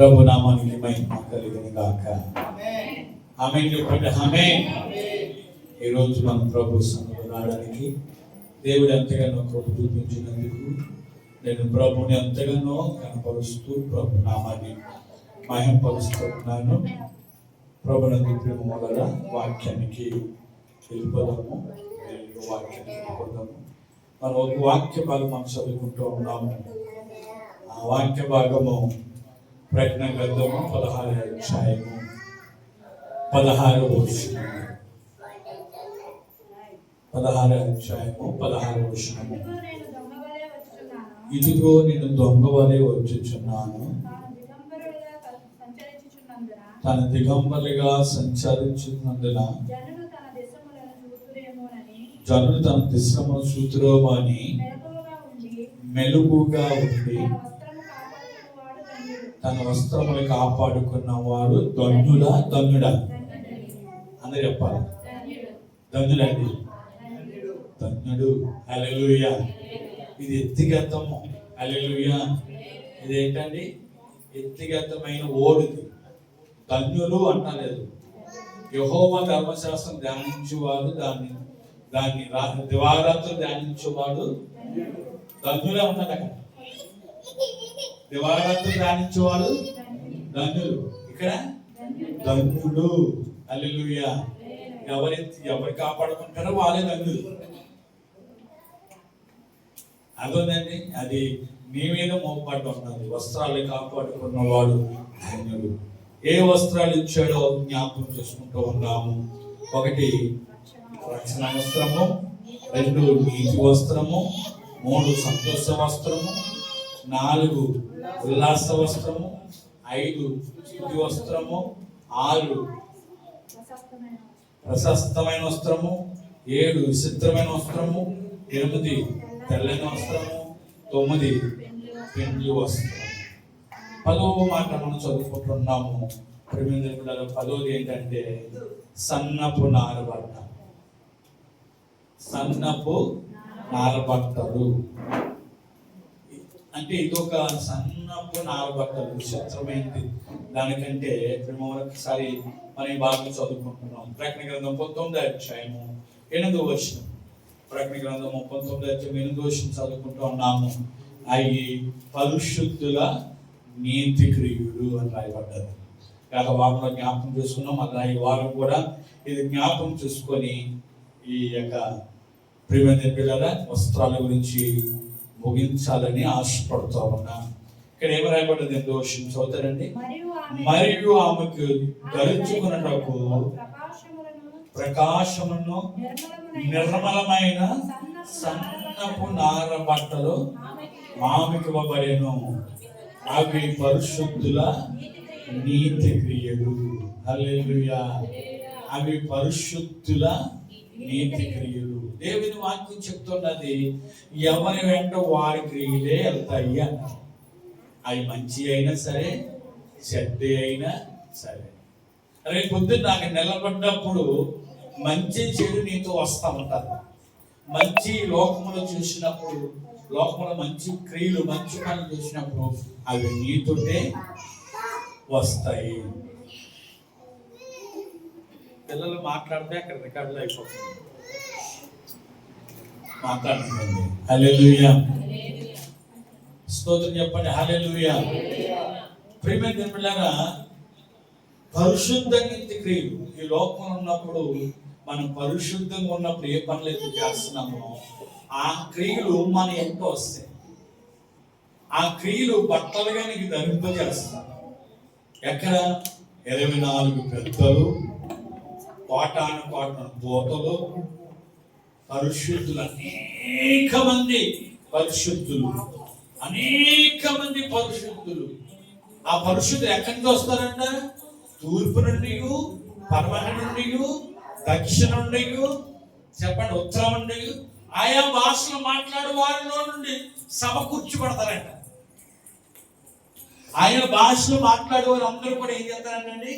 ప్రభు నామానికి మహిమ కలిగిన గాక. ఆమె చెప్పండి ఆమె ఈరోజు మనం ప్రభు సన్నిధిలో రావడానికి దేవుడు ఎంతగానో కృప చూపించినందుకు నేను ప్రభుని ఎంతగానో కనపరుస్తూ ప్రభు నామాన్ని మహింపరుస్తున్నాను. ప్రభునందు ప్రేమ వల్ల వాక్యానికి వెళ్ళిపోదాము. వాక్యానికి వెళ్ళిపోదాము. మనం ఒక వాక్య భాగం మనం చదువుకుంటూ ఉన్నాము. ఆ వాక్య భాగము ప్రజ్ఞ గ్రంథము పదహారు అధ్యాయము. పదహారు వచనము. పదహారు అధ్యాయము పదహారు వచనము. ఇదిగో నేను దొంగ వలె వచ్చుచున్నాను. తాను దిగంబరిగా సంచరించినందున జనులు తన దిశము సూత్రోమని మెలుగుగా ఉండి తన వస్త్రములు కాపాడుకున్నవాడు వాడు కాపాడుకున్నవాడు ధన్యుడా ధన్యుడా. అందరు చెప్పాలి? ధన్యుడండి. ధన్యుడు. అలెలుయ ఇది ఎత్తిగతము. అలెలుయ ఇది ఏంటండి? ఎత్తిగతమైన ఓడిది. ధన్యులు అంటలేదు. యహోమ ధర్మశాస్త్రం ధ్యానించేవాడు దాన్ని దాన్ని దివారాత్రులు ధ్యానించేవాడు ధన్యులే ఉన్నది అక్కడ దివారాత్రులు ధ్యానించేవాడు? ధన్యులు ఇక్కడ? ధన్యుడు. హల్లెలూయా. ఎవరి ఎవరు కాపాడుకుంటారో వాళ్ళే ధన్యులు. అదోనండి అది నీ మీద మోపడ్డ ఉన్నది. వస్త్రాలు కాపాడుకున్నవాడు ధన్యుడు. ఏ వస్త్రాలు ఇచ్చాడో జ్ఞాపకం చేసుకుంటూ ఉన్నాము. ఒకటి రక్షణ వస్త్రము రెండు నీతి వస్త్రము మూడు సంతోష వస్త్రము నాలుగు ఉల్లాస వస్త్రము ఐదు స్థుతి వస్త్రము ఆరు ప్రశస్తమైన వస్త్రము ఏడు విచిత్రమైన వస్త్రము ఎనిమిది తెల్లని వస్త్రము తొమ్మిది పెండ్లి వస్త్రం పదవ మాట మనం చదువుకుంటున్నాము. ప్రేమించిన పిల్లలు పదవది ఏంటంటే సన్నపు నారబట్ట. సన్నపు నారబట్టలు. అంటే ఇది ఒక సన్నపు నారబట్టలు విచిత్రమైనది దానికంటే ప్రేమ ఒకసారి మనం బాగా చదువుకుంటున్నాం. ప్రకటన గ్రంథం పంతొమ్మిది అధ్యాయము ఎనిమిదో వచ్చిన ప్రకటన గ్రంథము పంతొమ్మిది అధ్యాయం ఎనిమిదో వర్షం చదువుకుంటూ ఉన్నాము. అవి పరిశుద్ధుల నీతి క్రియుడు అని రాయబడ్డది. గత వారంలో జ్ఞాపకం చేసుకున్నాం. అలా ఈ వారం కూడా ఇది జ్ఞాపకం చేసుకొని ఈ యొక్క ప్రియమైన పిల్లల వస్త్రాల గురించి ముగించాలని ఆశపడుతూ ఉన్నా. ఇక్కడ ఏమి రాయబడ్డది వర్షం చదువుతారండి మరియు ఆమె మరియు ఆమెకు ధరించుకున్నటకు ప్రకాశమును నిర్మలమైన సన్నపు నార బట్టలు ఆమెకి ఇవ్వబడేను. అవి పరిశుద్ధుల నీతి క్రియలు. అవి పరిశుద్ధుల నీతి క్రియలు. దేవుని వాక్యం చెప్తున్నది ఎవరి వెంట వారి క్రియలే వెళ్తాయి అన్నారు. అవి మంచి అయినా సరే చెడ్డ అయినా సరే. రేపు పొద్దున్న నాకు నిలబడ్డప్పుడు మంచి చెడు నీతో వస్తా ఉంటారు మంచి లోకములు చూసినప్పుడు లోకములో మంచి క్రియలు మంచి పనులు చూసినప్పుడు అవి నీతోటే వస్తాయి. పిల్లలు మాట్లాడితే అక్కడ రికార్డులు అయిపోతుంది మాట్లాడుతుంది. హల్లెలూయా. స్తోత్రం చెప్పండి. హల్లెలూయా. ప్రియమైన పిల్లరా పరిశుద్ధ నీతి క్రియలు ఈ లోకంలో ఉన్నప్పుడు మనం పరిశుద్ధంగా ఉన్నప్పుడు ఏ పనులు అయితే చేస్తున్నామో ఆ క్రియలు మన ఎంతో వస్తాయి. ఆ క్రియలు బట్టలుగా నీకు ధరింపజేస్తాం ఎక్కడ? ఇరవై నాలుగు పెద్దలు కోటాను కోటాను దూతలు పరిశుద్ధులు అనేక మంది పరిశుద్ధులు. అనేక మంది పరిశుద్ధులు. ఆ పరిశుద్ధులు ఎక్కడి నుంచి వస్తారంట? తూర్పు నుండి పడమర నుండి దక్షిణ నుండి చెప్పండి ఉత్తరం నుండి ఆయా భాషలు మాట్లాడే వారిలో నుండి సభ కూర్చోబడతారంట. ఆయా భాషలు మాట్లాడే వారు అందరూ కూడా ఏం చేస్తారంటండి?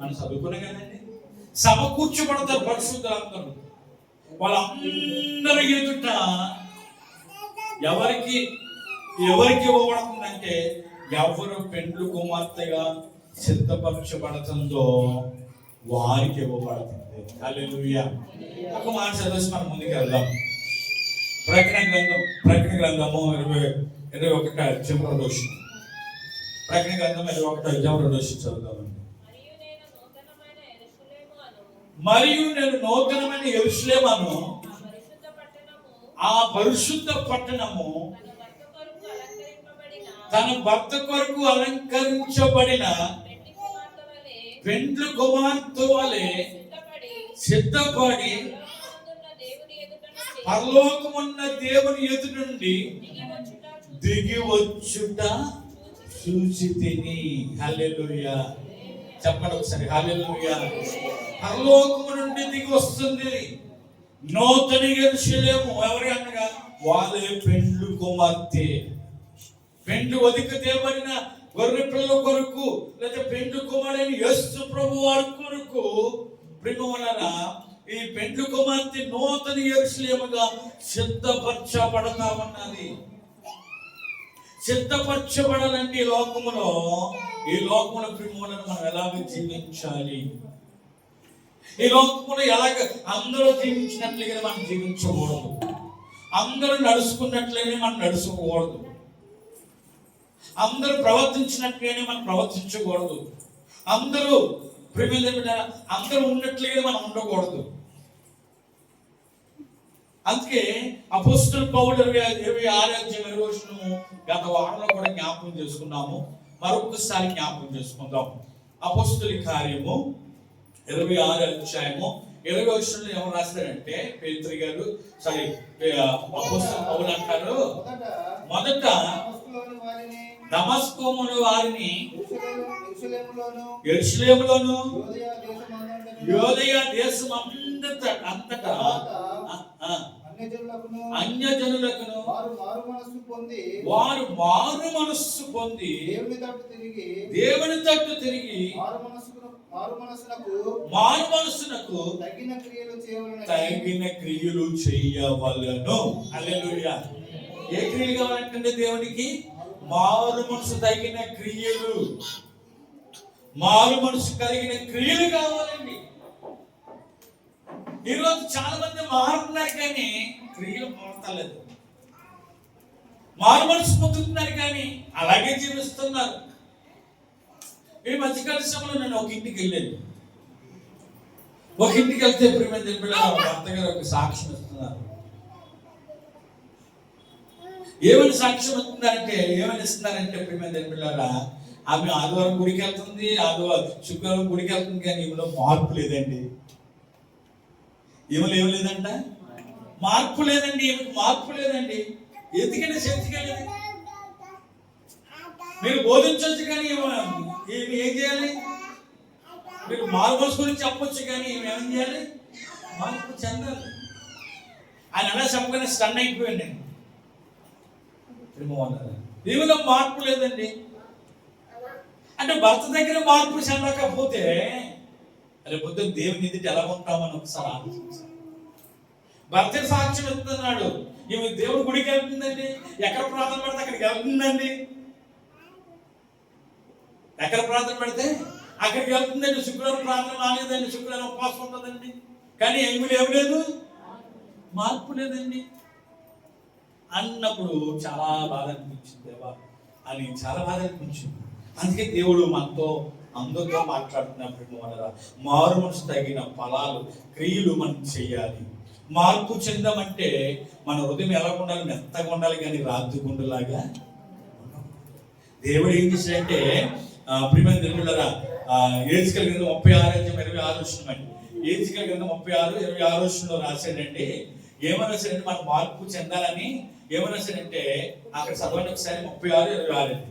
మనం చదువుకునే కదండి. సభ కూర్చోబడతారు పరిశుద్ధులు అందరూ వాళ్ళందరి ఎదుట ఎవరికి ఎవరికి ఇవ్వబడుతుందంటే ఎవరు పెండ్లు కుమార్తెగా సిద్ధపరచబడుతుందో వారికి ఇవ్వబడుతుంది. హల్లెలూయా. ఒక మాట చదివేసి మనం ముందుకు వెళ్దాం. ప్రకటన గ్రంథం ప్రకటన గ్రంథము ఇరవై ఇరవై ఒకటి చివరి దోషం ప్రకటన గ్రంథం ఇరవై ఒకటి చివరి దోషం చదువుదామండి మరియు నేను నూతనమైన ఎరుసలేమను ఆ పరిశుద్ధ పట్టణము తన భర్త కొరకు అలంకరించబడిన పెండ్లు కుమార్తె వలె సిద్ధపడి పరలోకమున్న దేవుని ఎదుట ఎదుటి నుండి దిగి వచ్చుట వచ్చుట చూసి తిని హల్లెలూయా. చెప్పండి ఒకసారి. హల్లెలూయా. పరలోకము నుండి దిగి వస్తుంది. నూతన ఎరుషలేము ఎవరి అనగా వాళ్ళే పెండ్లు కుమార్తె. పెండ్లు వదికితే తేబడిన గొర్రె పిల్ల కొరకు లేదా పెండ్లు కుమారుడైన యస్సు ప్రభు వారి కొరకు ప్రేమవలన ఈ పెండ్లు కుమార్తె నూతన ఎరుసలేముగా సిద్ధపరచబడతామన్నది సిద్ధపరచబడాలంటే ఈ లోకములో. ఈ లోకముల ప్రేమలను మనం ఎలాగ జీవించాలి? ఈ లోకములో ఎలాగ అందరూ జీవించినట్లుగా మనం జీవించకూడదు. అందరూ నడుచుకున్నట్లుగానే మనం నడుచుకోకూడదు. అందరూ ప్రవర్తించినట్లుగానే మనం ప్రవర్తించకూడదు. అందరూ ప్రేమ అందరూ ఉన్నట్లుగానే మనం ఉండకూడదు. అందుకే అపోస్టల్ పౌరులు ఇరవై ఇరవై ఆరు అధ్యాయం గత వారంలో కూడా జ్ఞాపకం చేసుకున్నాము. మరొకసారి జ్ఞాపకం చేసుకుందాం. అపోస్తుల కార్యము ఇరవై ఆరు అధ్యాయము ఇరవై వచ్చిన ఎవరు రాస్తారంటే పేత్రి గారు సారీ అపోస్తుల పౌలు అంటారు. మొదట మొదట వారిని దమస్కోమును వారిని యోదయ దేశం అంతటా అంతటా అన్యజనులకును అన్యజనులకును వారు మారు మనస్సు పొంది వారు మారు మనస్సు పొంది దేవుని తట్టు తిరిగి దేవుని తట్టు తిరిగి మారు మనస్సుకు మారు మనస్సునకు మారు మనస్సునకు తగిన క్రియలు చేయవలన తగిన క్రియలు చెయ్యవలను హల్లెలూయా. ఏ క్రియలు కావాలంటే దేవునికి? మారు మనసు తగిన క్రియలు. మారు మనసు కలిగిన క్రియలు కావాలండి. ఈరోజు చాలా మంది మారుతున్నారు కానీ క్రియలు మారతలేదు మారు మనసు పొందుతున్నారు కానీ అలాగే జీవిస్తున్నారు. ఈ మధ్యకాల సమయంలో నేను ఒక ఇంటికి వెళ్ళాను. ఒక ఇంటికి వెళ్తే ప్రేమ తెలిపిన భర్త గారు ఒక సాక్ష్యం ఇస్తున్నారు. ఏమని సాక్ష్యం ఇస్తున్నారంటే ఏమని ఇస్తున్నారంటే ప్రేమ తెలిపిల్లారా ఆమె ఆదివారం గుడికి వెళ్తుంది ఆదివారం శుక్రవారం గుడికి వెళ్తుంది కానీ ఈమెలో మార్పు లేదండి. ఈమెలో లేవు లేదంట మార్పు లేదండి ఈమెకి మార్పు లేదండి. ఎందుకంటే శక్తి లేదు మీరు బోధించవచ్చు కానీ ఏమి ఏం చేయాలి? మీరు మార్పుల గురించి చెప్పొచ్చు కానీ ఈమె చేయాలి? మార్పు చెందాలి. ఆయన అలా చెప్పగానే స్టన్ అయిపోయాను నేను ఈమెలో మార్పు లేదండి. అంటే భర్త దగ్గర మార్పు చెందకపోతే రేపు పొద్దున్న దేవుని ఎదుటి ఎలా ఉంటామని ఒకసారి ఆలోచించాలి భర్త సాక్ష్యం ఇస్తున్నాడు. ఈమె దేవుడి గుడికి వెళ్తుందండి? ఎక్కడ ప్రార్థన పడితే అక్కడికి వెళ్తుందండి? ఎక్కడ ప్రార్థన పెడితే అక్కడికి వెళ్తుందండి? శుక్రవారం ప్రార్థన మానేదండి శుక్రవారం ఉపవాసం ఉంటుందండి. కానీ ఏమి లేవు లేదు. మార్పు లేదండి. అన్నప్పుడు చాలా బాధ అనిపించింది దేవా. అని చాలా బాధ అనిపించింది. అందుకే దేవుడు మనతో అందుతో మాట్లాడుతున్నప్పుడు మన మారు మనసు తగిన ఫలాలు క్రియలు మనం చేయాలి. మార్పు చెందమంటే మన హృదయం ఎలా ఉండాలి? మెత్తగా ఉండాలి కానీ రాత్రి గుండెలాగా దేవుడు ఏం చేశాడంటే ప్రిమైన దేవుళ్ళరా ఏజ్కల్ కింద ముప్పై ఆరు అధ్యాయం ఇరవై ఆరు వచ్చినామండి ఏజ్కల్ కింద ముప్పై ఆరు ఇరవై ఆరు వచ్చిన రాశాడండి ఏమని సరే మనం మార్పు చెందాలని ఏమన్నా సరే అంటే అక్కడ చదవండి ఒకసారి ముప్పై ఆరు ఇరవై ఆరు. అండి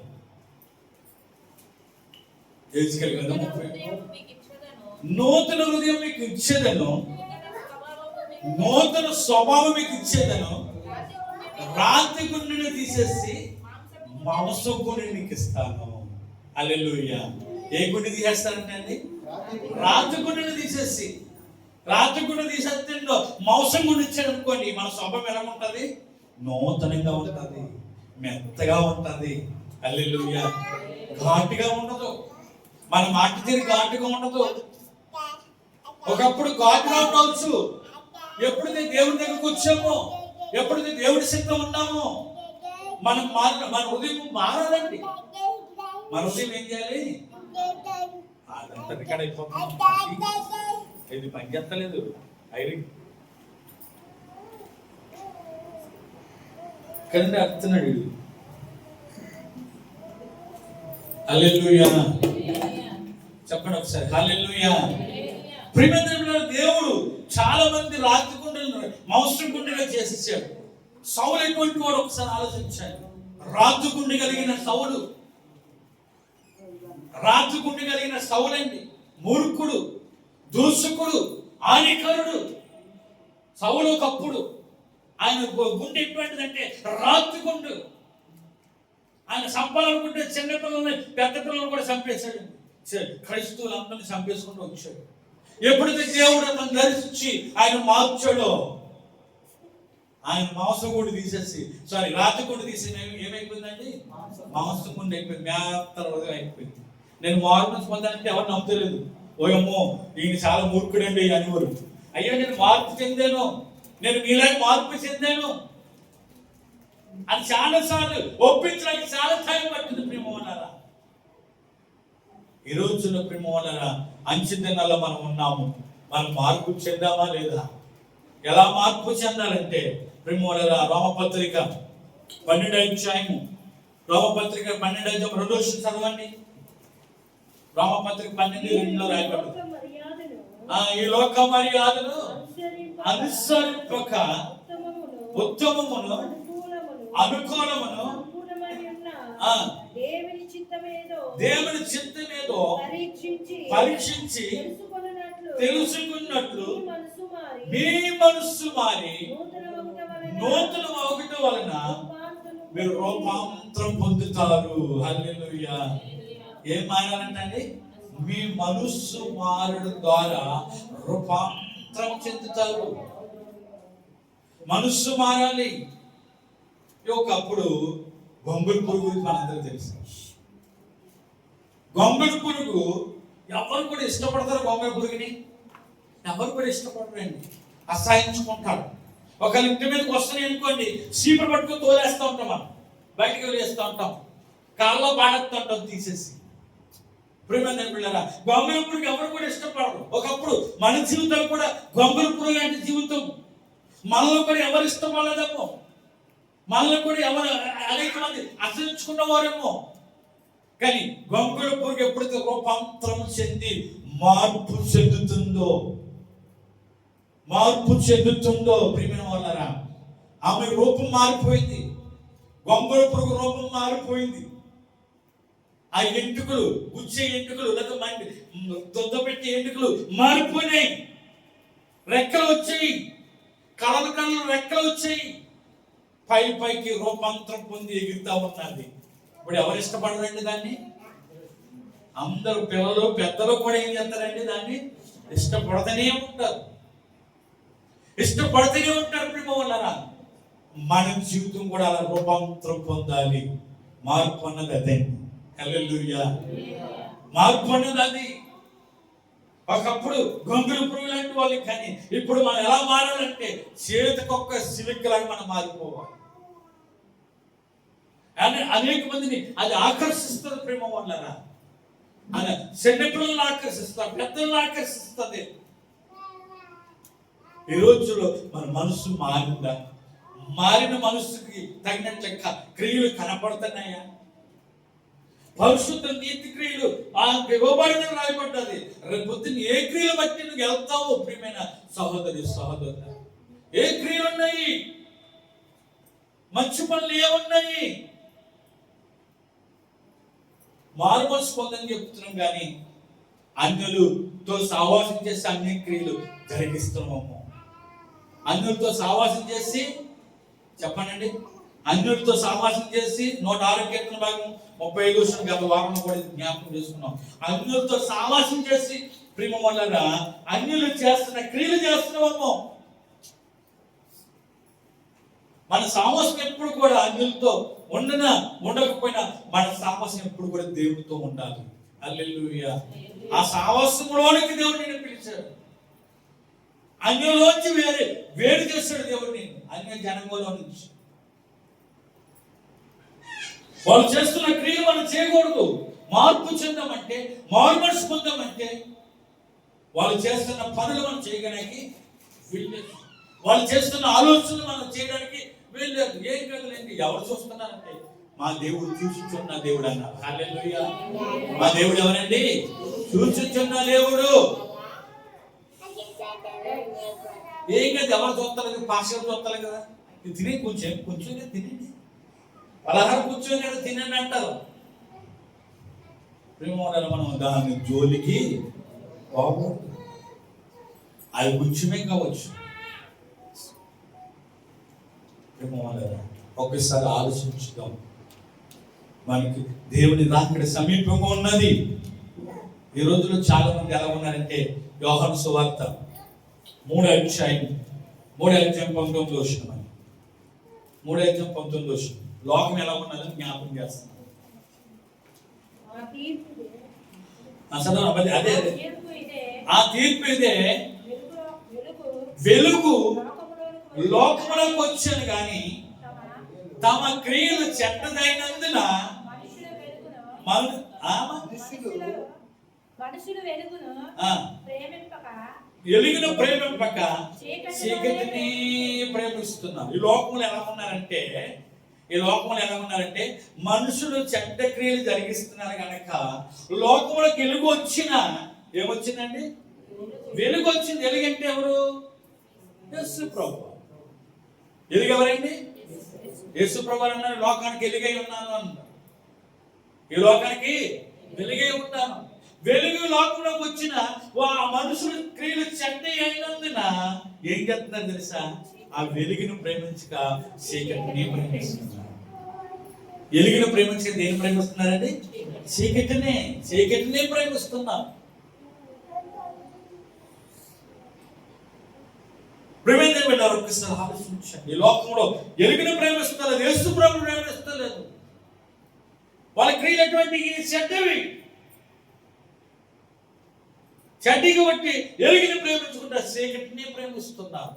ఏజ్కల్ కింద ముప్పై నూతన హృదయం మీకు ఇచ్చేదను నూతన స్వభావం మీకు ఇచ్చేదను రాతి గుండెని తీసేసి మాంసం గుండె నీకు ఇస్తాను అల్లెలుయ్య ఏ గుండె తీసేస్తానంటే అండి? రాతి గుండెని తీసేసి రాతి గుండె తీసేస్తే మాంసం గుండె ఇచ్చాడు అనుకోండి మన స్వభావం ఎలా ఉంటది? నూతనంగా ఉంటది. మెత్తగా ఉంటది. అల్లెలుయ్య ఘాటుగా ఉండదు. మన మాట తీరు ఘాటుగా ఉండదు. ఒకప్పుడు ఘాటుగా ఉండవచ్చు. ఎప్పుడైతే దేవుడి దగ్గరకు వచ్చామో ఎప్పుడైతే దేవుడి సిద్ధం ఉన్నామో మనం మార మన ఉదయం మారాలండి. మన ఉదయం ఏం చేయాలి? ఇక్కడ అయిపోతుంది. ఇది పనిచేస్తలేదు. ఐరింగ్ కదండి అడుగుతున్నాడు వీడు. చెప్పండి ఒకసారి. హల్లెలూయా ప్రియమైన దేవుడు చాలా మంది రాతి గుండెలను మౌసం గుండెగా చేసేసాడు. సౌలు ఎటువంటి వాడు ఒకసారి ఆలోచించాడు రాజు గుండె కలిగిన సౌలు. రాజు గుండె కలిగిన సౌలండి. మూర్ఖుడు దూషకుడు హానికరుడు సౌలు ఒకప్పుడు ఆయన గుండె ఎటువంటిదంటే రాత్రి గుండు. ఆయన చంపాలనుకుంటే చిన్న పిల్లల్ని పెద్ద పిల్లల్ని కూడా చంపేశాడు. చ- క్రైస్తవులు అందరిని చంపేసుకుంటూ వచ్చాడు. ఎప్పుడైతే దేవుడు అతను దర్శించి ఆయన మార్చాడో ఆయన మాంసగుండు తీసేసి సారీ రాతగుండు తీసి ఏమైపోయిందండి? మాంసగుండు అయిపోయింది. మేత అయిపోయింది. నేను మార్పు పొందానంటే ఎవరు నమ్మలేదు ఓయమ్మో ఈయన చాలా మూర్ఖుడండి అనేవారు అయ్యో నేను మార్పు చెందాను. నేను మీలాగా మార్పు చెందాను. అది చాలా సార్లు ఒప్పించడానికి చాలా టైం పట్టింది ప్రేమ ఈ రోజున ప్రేమ వలన అంచె దినాల్లో మనం ఉన్నాము. మనం మార్పు చెందామా లేదా? ఎలా మార్పు చెందాలంటే ప్రేమ వలన రోమపత్రిక పన్నెండు అధ్యాయము. రోమపత్రిక పన్నెండు అధ్యాయం రెండో చదవండి. రోమపత్రిక పన్నెండు రెండులో రాయబడి ఈ లోక మర్యాదను అనుసరింపక ఉత్తమమును అనుకూలమును, అనుకూలమును సంపూర్ణమై ఉన్న ఆ దేవుని చిత్తమేదో దేవుని చిత్తమేదో పరీక్షించి పరీక్షించి తెలుసుకున్నట్లు మీ మనసు మారి మీ మనస్సు మారి నూతన ఒకటి వలన మీరు రూపాంతరం పొందుతారు. హల్లెలూయా. ఏం మారాలంటే మీ మనస్సు మారడం ద్వారా రూపాంతరం చెందుతారు. మనస్సు మారాలి. ఒకప్పుడు గొంగుల పురుగు గురించి మనందరూ తెలుసు. గొంగుల పురుగు ఎవరు కూడా ఇష్టపడతారు గొంగుల పురుగుని? ఎవరు కూడా ఇష్టపడరండి. అసహించుకుంటారు. ఒక ఇంటి మీదకి వస్తున్నాయి అనుకోండి సీపులు పట్టుకుని తోలేస్తూ ఉంటాం మనం. బయటికి వదిలేస్తూ ఉంటాం. కాళ్ళలో పాడేస్తూ ఉంటాం తీసేసి. ప్రేమైన పిల్లరా గొంగుల పురుగు ఎవరు కూడా ఇష్టపడరు. ఒకప్పుడు మన జీవితం కూడా గొంగుల పురుగు లాంటి జీవితం. మనలో కూడా ఎవరు ఇష్టపడలేదమ్మో మళ్ళీ కూడా ఎవరు అనేక మంది అసహించుకున్నవారేమో కానీ గొంగళ పురుగు ఎప్పుడైతే రూపాంతరం చెంది మార్పు చెందుతుందో? మార్పు చెందుతుందో ప్రియమైన వాళ్ళరా? ఆమె రూపం మారిపోయింది. గొంగుల పురుగు రూపం మారిపోయింది. ఆ ఎంటుకలు గుచ్చే ఎంటుకలు లేదా మండి దొద్దపెట్టే ఎంటుకలు మారిపోయినాయి. రెక్కలు వచ్చాయి. కలలు కళ్ళు రెక్కలు వచ్చాయి. పై పైకి రూపాంతరం పొంది ఎగురుతా ఉన్నది ఇప్పుడు ఎవరు ఇష్టపడరండి దాన్ని? అందరూ పిల్లలు పెద్దలు కూడా ఏం చేస్తారండి దాన్ని? ఇష్టపడతనే ఉంటారు. ఇష్టపడితేనే ఉంటారు ప్రేమవల్లరా. మన జీవితం కూడా అలా రూపాంతరం పొందాలి. మార్పు అన్నది అదే హల్లెలూయా. మార్పు అన్నది అది. ఒకప్పుడు గొంతుల పురుగులాంటి వాళ్ళు కానీ ఇప్పుడు మనం ఎలా మారాలంటే చేతికొక్క సిలిక్కలాగా మనం మారిపోవాలి. అని అనేక మందిని అది ఆకర్షిస్తుంది ప్రేమ వల్లరా అది చిన్న పిల్లల్ని ఆకర్షిస్తారు పెద్దలను ఆకర్షిస్తుంది. ఈ రోజులో మన మనసు మారిందా? మారిన మనసుకి తగినట్టు క్రియలు కనపడుతున్నాయా? పరిశుద్ధ నీతి క్రియలు ఆ ఇవ్వబడిన రాయబడ్డది. రేపు పొద్దున్న ఏ క్రియలు బట్టి నువ్వు వెళ్తావు ప్రియమైన సహోదరి సహోదరు ఏ క్రియలు ఉన్నాయి? మంచి పనులు ఏమున్నాయి? మారుమనసు పొందని చెప్తున్నాం కానీ అన్యులతో సావాసం చేసి అన్ని క్రియలు జరిగిస్తున్నాము. అన్యులతో సావాసం చేసి చెప్పండి అన్యులతో సామాసం చేసి నూట ఆరు కీర్తన భాగం ముప్పై ఐదు వచ్చిన గత వారం కూడా జ్ఞాపకం చేసుకున్నాం. అన్యులతో సామాసం చేసి ప్రేమ వల్ల అన్యులు చేస్తున్న క్రియలు చేస్తున్నాము మన సామస్యం ఎప్పుడు కూడా అన్యులతో ఉండన ఉండకపోయినా మన సామస్యం ఎప్పుడు కూడా దేవుడితో ఉండాలి. అల్లెలుయ ఆ సామస్యంలోనికి దేవుడు నేను పిలిచాడు. అన్యులోంచి వేరే వేరు చేస్తాడు దేవుడు నేను అన్య జనంలో నుంచి. వాళ్ళు చేస్తున్న క్రియలు మనం చేయకూడదు. మార్పు చెందామంటే మారు పొందామంటే వాళ్ళు చేస్తున్న పనులు మనం చేయడానికి వీల్లేదు. వాళ్ళు చేస్తున్న ఆలోచనలు మనం చేయడానికి వీల్లేదు. ఏం కదలేండి? ఎవరు చూస్తున్నారంటే మా దేవుడు చూచుచున్న దేవుడు అన్నారు. మా దేవుడు ఎవరండి? చూచుచున్న దేవుడు. ఏం కదా? ఎవరు చూస్తారు? కదా పాస్టర్ చూస్తారు కదా. ఇది తినే కొంచెం కొంచెం తినండి. పలహారం కూర్చొని కదా తినండి అంటారు మనం దాని జోలికి బాగు అది కొంచెమే కావచ్చు. ప్రేమోదర ఒకసారి ఆలోచించుదాం. మనకి దేవుని రాకడ సమీపంగా ఉన్నది. ఈ రోజుల్లో చాలా మంది ఎలా ఉన్నారంటే యోహాను సువార్త మూడు అధ్యాయం మూడు అధ్యాయం పంతొమ్మిది వచ్చిన మూడు అధ్యాయం పంతొమ్మిది వచ్చిన లోకం ఎలా ఉన్నదని జ్ఞాపకం చేస్తున్నాం ఆ తీర్పు ఇదే. అసలు అదే ఆ అదే తీర్పు ఇదే. ఆ తీర్పు ఇదే. వెలుగు లోకములకు వచ్చాను. కానీ తమ క్రియలు చెడ్డదైనందున వెలుగును ప్రేమింపక చీకటిని ప్రేమిస్తున్నారు ఈ లోకంలో ఎలా ఉన్నారంటే ఈ లోకంలో ఎలా ఉన్నారంటే మనుషులు చెడ్డ క్రియలు జరిగిస్తున్నారు కనుక లోకంలోకి వెలుగు వచ్చిన ఏమొచ్చిందండి? వెలుగు వచ్చింది ఎలుగంటే ఎవరు? యేసు ప్రభు. వెలుగు ఎవరండి యేసు ప్రభు అన్నారు. లోకానికి వెలుగై ఉన్నాను అన్నారు. ఈ లోకానికి వెలుగై ఉంటాను. వెలుగు లోకంలోకి వచ్చిన ఆ మనుషుల క్రియలు చెడ్డ అయినందున ఏం చేస్తున్నారు తెలుసా? ఆ వెలుగును ప్రేమించక చీకటిని ప్రేమిస్తున్నారు. ఎలిగిన ప్రేమించి దేని ప్రేమిస్తున్నారండి? చీకటినే చీకటినే ప్రేమిస్తున్నారు ప్రేమేంద్ర వెళ్ళారు ఒక్కసారి ఆలోచించండి? ఈ లోకంలో ఎలుగును ప్రేమిస్తలేదు యేసు ప్రభు ప్రేమిస్తలేదు. వాళ్ళ క్రియలు ఎటువంటి చెడ్డవి చెడ్డికి బట్టి ఎలిగిన ప్రేమించుకుంటా చీకటిని ప్రేమిస్తున్నారు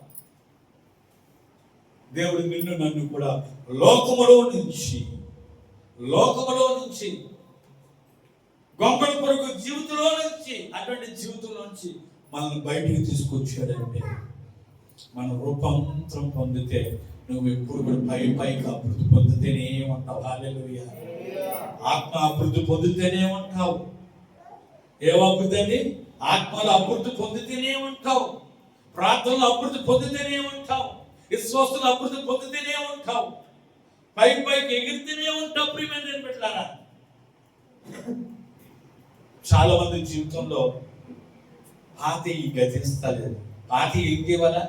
దేవుడు నిన్ను నన్ను కూడా లోకములో నుంచి లోకములో నుంచి గొంగళ పొరుగు జీవితంలో నుంచి అటువంటి జీవితంలో నుంచి మనల్ని బయటికి తీసుకొచ్చాడంటే మన రూపాంతరం పొందితే నువ్వు ఎప్పుడు కూడా పై పైకి అభివృద్ధి పొందితేనే ఉంటావు. హాలెలూయా ఆత్మ అభివృద్ధి పొందితేనే ఉంటావు. ఏమో అభివృద్ధి అండి? ఆత్మలో అభివృద్ధి పొందితేనే ఉంటావు. ప్రార్థనలో అభివృద్ధి పొందితేనే ఉంటావు. విశ్వాసంలో అభివృద్ధి పొందితేనే ఉంటావు. పై పైకి ఎగిరితేనే ఉంటాం ప్రియమైన పెట్టారా చాలా మంది జీవితంలో పాతి గతిస్తలేదు పాతి ఏం చేయాలా?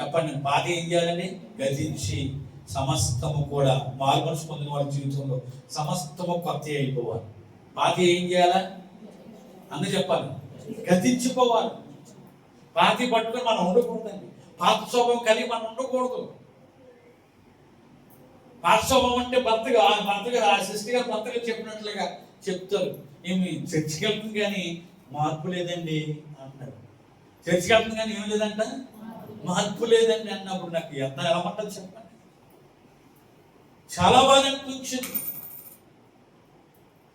చెప్పండి పాతి ఏం చేయాలని గతించి సమస్తము కూడా మార్పులు పొందిన వాళ్ళ జీవితంలో సమస్తము కొత్త అయిపోవాలి. పాతి ఏం చేయాలా? అందు చెప్పాలి గతించిపోవాలి. పాతి పట్టుకొని మనం ఉండకూడదండి. పాత స్వభావం కలిగి మనం ఉండకూడదు. పాత అంటే భర్తగా ఆ భర్తగా ఆ భర్తగా చెప్పినట్లుగా చెప్తారు. ఏమి చర్చికి వెళ్తుంది కానీ మార్పు లేదండి అంటారు. చర్చికి వెళ్తుంది కానీ ఏం లేదంట? మార్పు లేదండి అన్నప్పుడు నాకు ఎంత ఎలా పట్టదు చెప్పండి. చాలా బాగా అనిపించింది.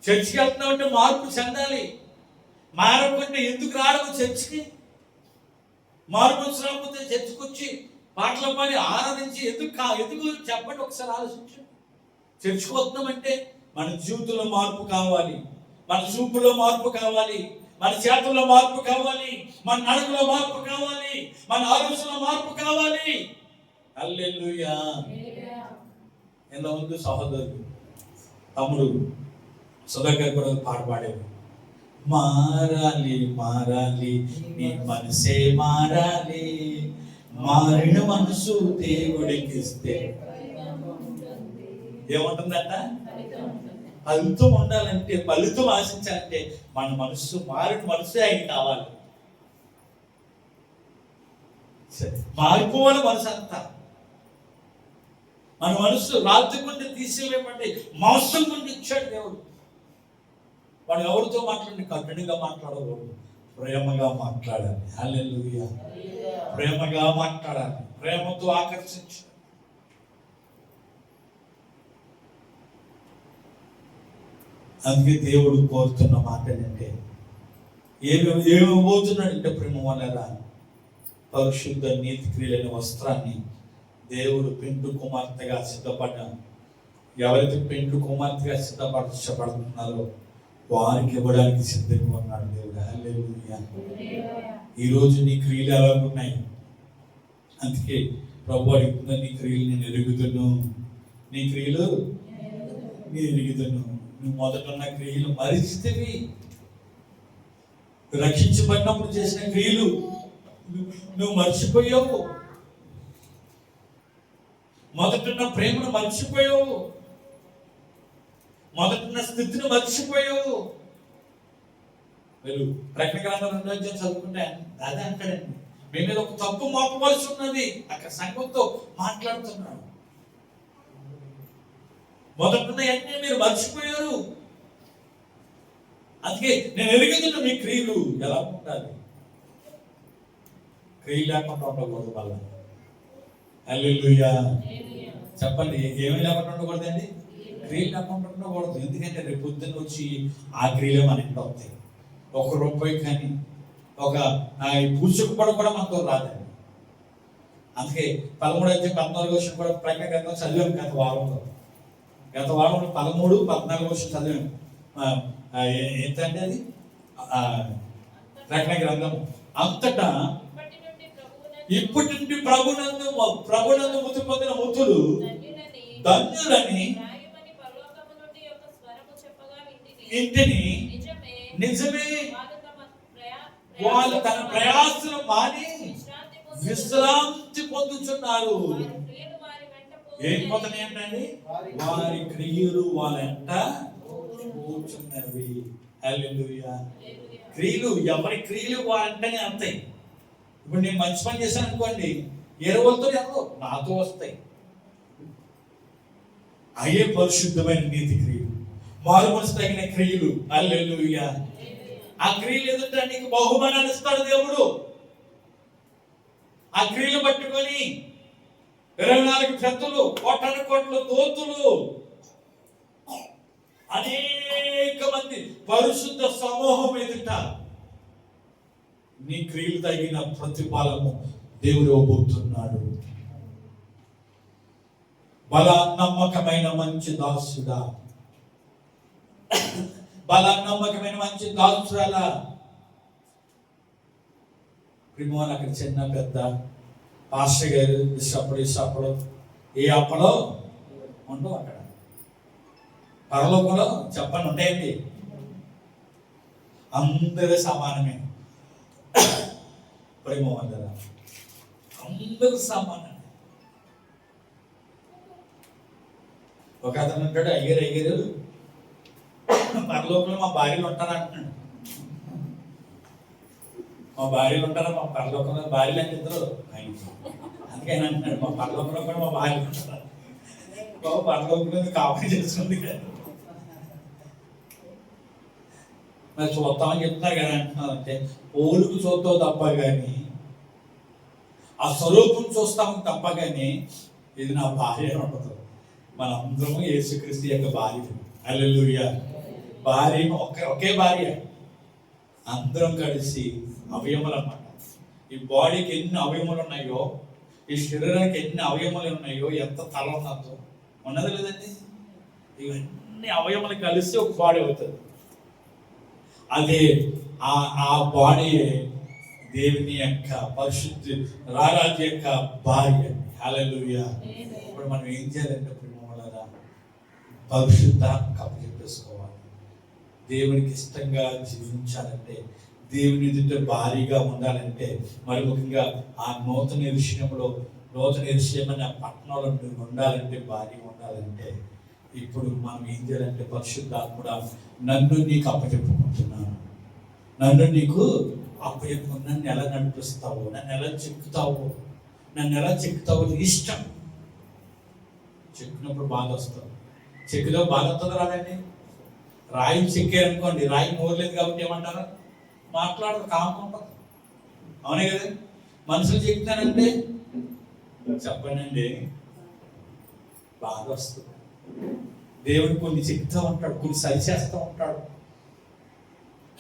చర్చికి వెళ్తున్నామంటే మార్పు చెందాలి. మారకుంటే ఎందుకు రావడం చర్చికి? మార్పు రాకపోతే చర్చికి వచ్చి పాటలు పాడి ఆరాధించి ఎందుకు కా ఎందుకు చెప్పండి ఒకసారి ఆలోచించండి. చర్చికి మన జీవితంలో మార్పు కావాలి. మన చూపులో మార్పు కావాలి. మన చేతుల్లో మార్పు కావాలి. మన నడుములో మార్పు కావాలి. మన ఆలోచనలో మార్పు కావాలి. అల్లెల్లుయా ఎంత సహోదరుడు తమ్ముడు సుధాకర్ కూడా పాట పాడేది మారాలి మారాలి నీ మనసే మారాలి మారిన మనసు దేవుడికి ఇస్తే ఏముంటుందట? ఫలితం ఉండాలంటే ఫలితం ఆశించాలంటే మన మనసు మారిన మనసే ఆయన కావాలి. సరే, మారిపోవాలి మనసు అంతా. మన మనసు రాత్రి గుండి తీసేయలేమండి మాంసం గుండి ఇచ్చాడు దేవుడు. వాడు ఎవరితో మాట్లాడి కఠినంగా మాట్లాడకూడదు. ప్రేమగా మాట్లాడాలి. హల్లెలూయా. ప్రేమగా మాట్లాడాలి. ప్రేమతో ఆకర్షించాలి అందుకే దేవుడు కోరుతున్న మాట ఏంటంటే ఏమి ఏమిపోతున్నాడంటే ప్రేమ వలన పరిశుద్ధ నీతి క్రియలైన వస్త్రాన్ని దేవుడు పెంటు కుమార్తెగా సిద్ధపడ్డాను ఎవరైతే పెంటు కుమార్తెగా సిద్ధపరచబడుతున్నారో వారికి ఇవ్వడానికి సిద్ధంగా ఉన్నాడు దేవుడు. ఈరోజు నీ క్రియలు ఎలా ఉన్నాయి? అందుకే ప్రభు అడుగుతున్న నీ క్రియలు నేను ఎరుగుతున్నాను నీ క్రియలు నేను ఎరుగుతును నువ్వు మొదట ఉన్న క్రియలు మరిచితివి. రక్షించబడినప్పుడు చేసిన క్రియలు నువ్వు- నువ్వు మర్చిపోయావు. మొదటున్న ప్రేమను మర్చిపోయావు. మొదటిన స్థితిని మర్చిపోయావు మీరు ప్రకటన గ్రంథం రెండో అధ్యాయం చదువుకుంటే అదే అంటాడండి. మీ మీద ఒక తప్పు మోపవలసి ఉన్నది అక్కడ సంఘంతో మాట్లాడుతున్నాడు. మొదటిన అన్ని మీరు మర్చిపోయారు. అందుకే నేను ఎరుగుతున్న మీ క్రియలు ఎలా ఉండాలి? క్రియలు లేకుండా ఉండకూడదు మళ్ళా. హల్లెలూయా. చెప్పండి ఏమీ లేకుండా ఉండకూడదండి? క్రియలు లేకుండా ఉండకూడదు ఎందుకంటే రేపు పొద్దున్న వచ్చి ఆ క్రియలే మన ఇంట్లో వస్తాయి ఒక రూపాయి కానీ ఒక ఆ, ఈ పూసుకు కూడా మనతో రాదండి. అందుకే పదమూడు అయితే పద్నాలుగు వర్షం కూడా ప్రజ్ఞ గ్రంథం చదివాం గత వారంలో. గత వారంలో పదమూడు పద్నాలుగు వర్షం చదివాం. ఏంటంటే అది? ప్రజ్ఞ గ్రంథం. అంతటా ఇప్పటి నుండి ప్రభునందు ప్రభునందు ముత్తు పొందిన ముత్తులు ధన్యులని ధన్యులని న్యాయమని పరలోకము నుండి ఒక స్వరము చెప్పగా వింటిని. ఇంటిని నిజమే. వాళ్ళు తన ప్రయాసను మాని విశ్రాంతి వెంట ఏం పోతున్నాయి ఏంటండి వారి క్రియలు వాళ్ళంట కూర్చున్నవి హల్లెలూయా. హల్లెలూయా. క్రియలు ఎవరి క్రియలు వారంటనే అంతాయి ఇప్పుడు నేను మంచి పని చేశాను అనుకోండి ఎరువులతో ఎంతో నాతో వస్తాయి. అయ్యే పరిశుద్ధమైన నీతి క్రియలు. బాగుపరచదగిన తగిన క్రియలు. అల్లెలుయ్యా ఆ క్రియలు ఎదుట నీకు బహుమానాలు ఇస్తాడు దేవుడు. ఆ క్రియలు పట్టుకొని ఇరవై నాలుగు పెద్దలు కోటన కోట్లు దోతులు. అనేక మంది పరిశుద్ధ సమూహం ఎదుట నీ క్రియలు తగిన ప్రతిఫలము దేవుడు ఇవ్వబోతున్నాడు. బల నమ్మకమైన మంచి దాసుడా. బల నమ్మకమైన మంచి దాల్చురాల ప్రిమోన్ అక్కడ చిన్న పెద్ద పాస్టర్ గారు ఇష్టప్పుడు ఇష్టప్పుడు ఏ అప్పలో ఉండవు అక్కడ. పరలోకంలో చెప్పండి ఉంటాయండి. అందరూ సమానమే. ప్రేమ వందర అందరూ సమానమే. ఒక అతను ఉంటాడు అయ్యారు అయ్యారు పరలోకంలో మా భార్యలు ఉంటారా అంటున్నాడు. మా భార్యలు ఉంటారా మా పరలోకంలో భార్యలు అంటే ఇద్దరు అందుకని అంటున్నాడు మా పరలోకంలో కూడా మా భార్యలు ఉంటారా. బాబు పరలోకంలో కాపీ చేస్తుంది? కదా మరి చూస్తామని చెప్తున్నారు కదా అంటున్నారు అంటే పోలుకు చూస్తావు తప్ప కానీ ఆ స్వరూపం చూస్తాము తప్ప కానీ ఇది నా భార్య అని ఉండదు. మనందరము యేసుక్రీస్తు యొక్క భార్య అల్లెలుయ్యా భార్య ఒకే ఒకే భార్య. అందరం కలిసి అవయములు అన్నమాట ఈ బాడీకి ఎన్ని అవయములు ఉన్నాయో ఈ శరీరానికి ఎన్ని అవయములు ఉన్నాయో ఎంత తల ఉన్నదో ఉన్నది లేదండి? ఇవన్నీ అవయములు కలిసి ఒక బాడీ అవుతుంది. అదే ఆ ఆ బాడీ దేవుని యొక్క పరిశుద్ధి రారాజు యొక్క భార్య. హల్లెలూయా ఇప్పుడు మనం ఏం చేయాలంటే ప్రేమ అప్పచెప్పేసుకోవాలి దేవునికి ఇష్టంగా జీవించాలంటే దేవుని ఎదుట భారీగా ఉండాలంటే మరి ముఖ్యంగా ఆ నూతన విషయంలో నూతన విషయం పట్టణంలో ఉండాలంటే భారీగా ఉండాలంటే ఇప్పుడు మనం ఏం చేయాలంటే పరిశుద్ధాత్ముడ నన్ను నీకు అప్పచెప్పుకుంటున్నాను. నన్ను నీకు అప్పచెప్పు నన్ను ఎలా నడిపిస్తావు నన్ను ఎలా చెక్కుతావు నన్ను ఎలా చెక్కుతావు ఇష్టం? చెక్కినప్పుడు బాధ వస్తావు చెక్కులో బాధ వస్తుంది రాదండి? రాయి చెక్కారనుకోండి రాయి మోరలేదు కాబట్టి ఏమంటారు? మాట్లాడదు కామం అవునే కదా? మనుషులు చెప్తానంటే చెప్పనండి. బాధ వస్తుంది. దేవుడు కొన్ని చెప్తూ ఉంటాడు కొన్ని సరిచేస్తూ ఉంటాడు.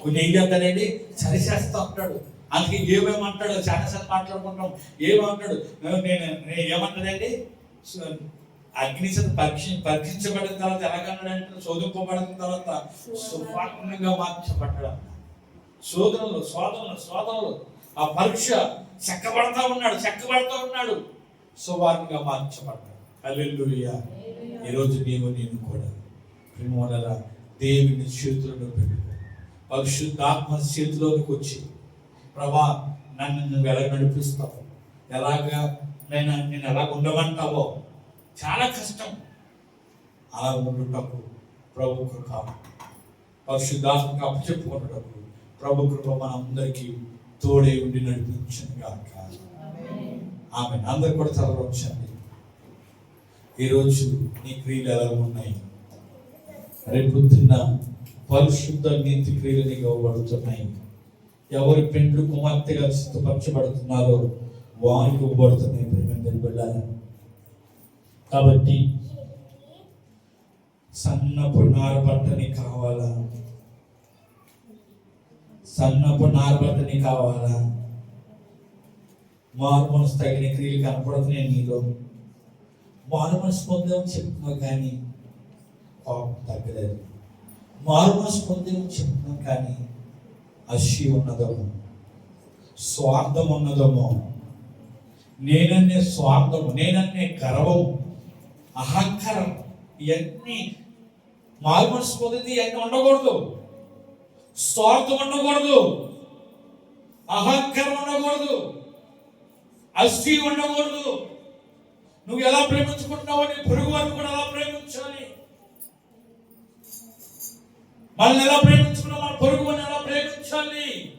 కొన్ని ఏం చేస్తాడండి? సరిచేస్తూ ఉంటాడు. అందుకే ఏమేమంటాడు చాలాసార్లు మాట్లాడుకుంటాం. ఏమంటాడు నేను నేను ఏమంటాడండి సో- అగ్ని పరీక్ష పరీక్షించబడిన తర్వాత ఎలాగన్నాడంటే శోధింపబడిన తర్వాత సువర్ణంగా మార్చబడ్డాడు శోధనలు శోధనలు శోధనలు. ఆ పరీక్ష చెక్కబడతా ఉన్నాడు చెక్కబడతా ఉన్నాడు. సువర్ణంగా మార్చబడ్డాడు. అల్లెల్లుయ్యా ఈరోజు నీవు నేను కూడా. ప్రేమల దేవుని చేతులను పెట్టుకో. పరిశుద్ధాత్మ చేతిలోనికి వచ్చి ప్రభా నన్ను నువ్వు ఎలా నడిపిస్తావు? ఎలాగా? నేను నేను ఎలా ఉండమంటావో? చాలా కష్టం. అలా ఉండుటకు ప్రభు కృప పరిశుద్ధాత్మకు అప్పచెప్పుకున్నటకు ప్రభు కృప మన అందరికీ తోడే ఉండి నడిపించను కాక ఆమె అందరు కూడా చదవచ్చండి ఈరోజు నీ క్రియలు ఎలా ఉన్నాయి? రేపొద్దున్న పరిశుద్ధ నీతి క్రియలు ఇవ్వబడుతున్నాయి. ఎవరి పెండ్లు కుమార్తెగా సిద్ధపరచబడుతున్నారో వారికి ఇవ్వబడుతున్నాయి. ప్రేమ వెళ్ళాలి కాబట్టి సన్నపు నారబట్టని కావాలా? సన్నపు నారబట్టని కావాలా? మారు మనసు తగిన క్రియలు కనపడుతున్నాయి నీలో. మారు మనసు పొందామని చెప్తున్నావు కానీ కోపం తగ్గలేదు. మారు మనసు పొందామని చెప్తున్నాం కానీ అశి ఉన్నదము. స్వార్థం ఉన్నదము. నేనన్నే స్వార్థము నేనన్నే గర్వము. అహంకారం ఇవన్నీ మారు మనసు ఇవన్నీ ఉండకూడదు. స్వార్థం ఉండకూడదు. అహంకారం ఉండకూడదు. అస్థి ఉండకూడదు. నువ్వు ఎలా ప్రేమించుకుంటున్నావో నీ పొరుగు వారిని కూడా ఎలా ప్రేమించాలి. మనల్ని ఎలా ప్రేమించుకున్నావు మన పొరుగు వారిని ఎలా ప్రేమించాలి.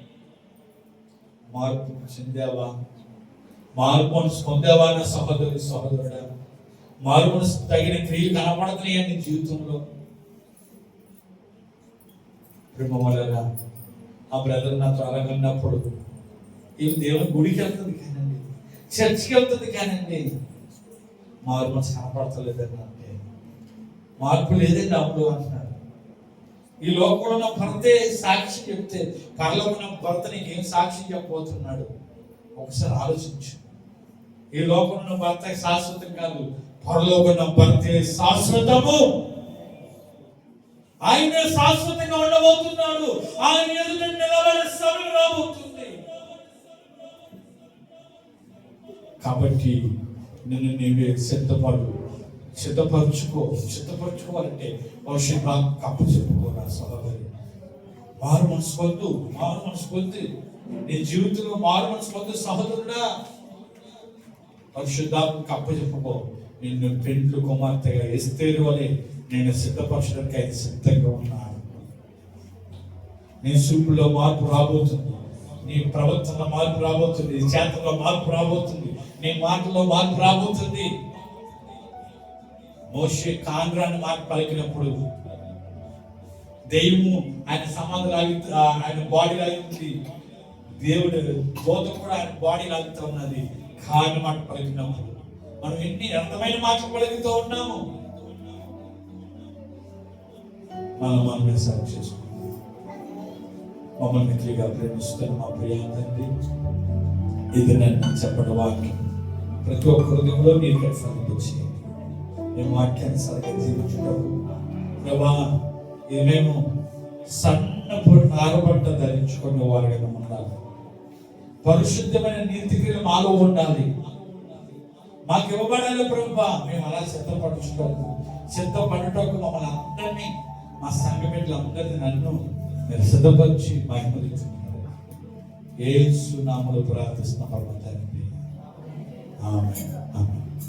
మార్పు చెందావా మార్పు మనసు పొందావా నా సహోదరి సహోదరుడా? మారు మనసు తగిన క్రియలు కనపడుతున్నాయి జీవితంలో. ప్రేమ ఆ బ్రదర్ నాతో అలాగన్నప్పుడు ఏం దేవుని గుడికి వెళ్తుంది కానండి చర్చికి వెళ్తుంది కానండి. మారు మనసు కనపడతలేదండి అంటే మార్పు లేదండి అప్పుడు అంటున్నాడు ఈ లోకంలో ఉన్న భర్తే సాక్షి చెప్తే పరలోకి ఉన్న భర్త నీకు ఏం సాక్షి చెప్పబోతున్నాడు? ఒకసారి ఆలోచించు. ఈ లోకంలో ఉన్న భర్త శాశ్వతం కాదు పరలోకన ఉన్న భర్తే శాశ్వతము. ఆయన శాశ్వతంగా ఉండబోతున్నాడు ఆయన ఎదుట నిలబడే సమయం రాబోతుంది. కాబట్టి నిన్ను నీవే సిద్ధపడు సిద్ధపరచుకో సిద్ధపరచుకోవాలంటే భవిష్యత్ కప్పు చెప్పుకోరా సహోదరి. మారు మనసు పొందు మారు మనసు పొంది. నీ జీవితంలో మారు మనసు పొందు సహోదరుడా. పరిశుద్ధాత్మ కప్ప చెప్పుకో. నిన్ను పెండ్లు కుమార్తెగా ఎస్తేరు వలె నేను సిద్ధపరచడానికి అయితే సిద్ధంగా ఉన్నాను నీ చూపులో మార్పు రాబోతుంది. నీ ప్రవర్తనలో మార్పు రాబోతుంది. నీ చేతలో మార్పు రాబోతుంది. నీ మాటలో మార్పు రాబోతుంది. మోషే కాంగ్రాన్ని మార్పు పలికినప్పుడు దెయ్యము ఆయన సమాధి లాగి ఆయన బాడీ లాగింది దేవుడు దోత కూడా ఆయన బాడీ లాగుతూ ఉన్నది. కాంగ్ర మాట పలికినప్పుడు మనం ఎన్ని అర్థమైన మాటలు పలుకుతూ ఉన్నాము మనం మనమే సరి చేసుకుంటాం. మమ్మల్ని మిత్రిగా ప్రేమిస్తున్న మా ప్రియ తండ్రి ఇది నన్ను చెప్పడం వాక్యం. ప్రతి ఒక్క హృదయంలో మీరు కట్టించేయండి మేము వాక్యాన్ని సరిగ్గా జీవించుటకు ప్రభా ఇది మేము సన్నపు నారబట్ట ధరించుకునే వారిగా ఉండాలి. పరిశుద్ధమైన నీతి క్రియలు మాలో ఉండాలి. మాకు ఇవ్వబడాలి ప్రభు మేము అలా సిద్ధపరచుకోము సిద్ధపడటకు మమ్మల్ని అందరినీ మా సంఘ బిడ్డలందరినీ నన్ను మీరు సిద్ధపరిచి మహిమలించుకున్నారు ఏసు నామలు ప్రార్థిస్తున్న పర్వతానికి ఆమె ఆమె